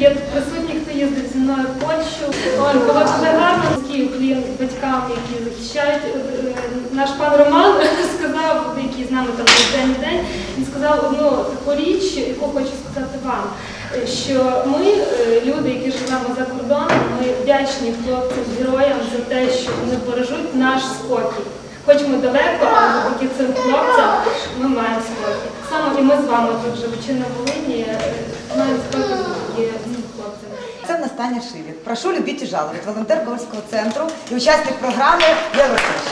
є присутні, хто їздив зі мною в Польщу. Ой, було дуже гарно. Такий батькам, які захищають. Е, е, Наш пан Роман сказав, який з нами там день день, він сказав одну таку річ, яку хочу сказати вам. Що ми, е, люди, які живемо за кордоном, ми вдячні хлопцям, героям за те, що вони бережуть наш спокій. Хоч ми далеко, але завдяки цим хлопцям ми маємо спокій. Само і ми з вами тут живучи на Волині, маємо спокій завдяки цим хлопцям. Це в нас Таня Шивік. Прошу любіть і жалувати. Волонтер Ковальського центру і учасник програми Євросоч.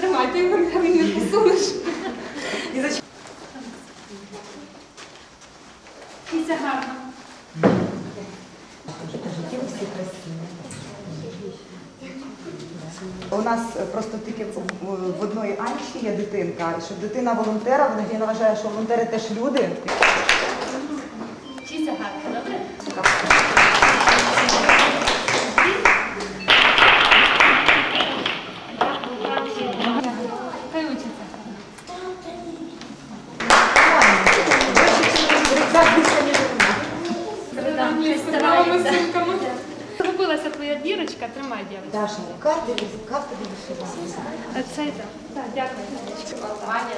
Тримайте його, він не посунеш. Кіся гарна. У нас просто тільки в, одної Анчі є дитинка, і щоб дитина волонтера, вона вважає, що волонтери теж люди. Кіся добре? Хай учиться. Загубилася твоя дірочка, тримай дівчинку. Даша, карти, карти тобі вишивати. Це так. Так, дякую. Ваня,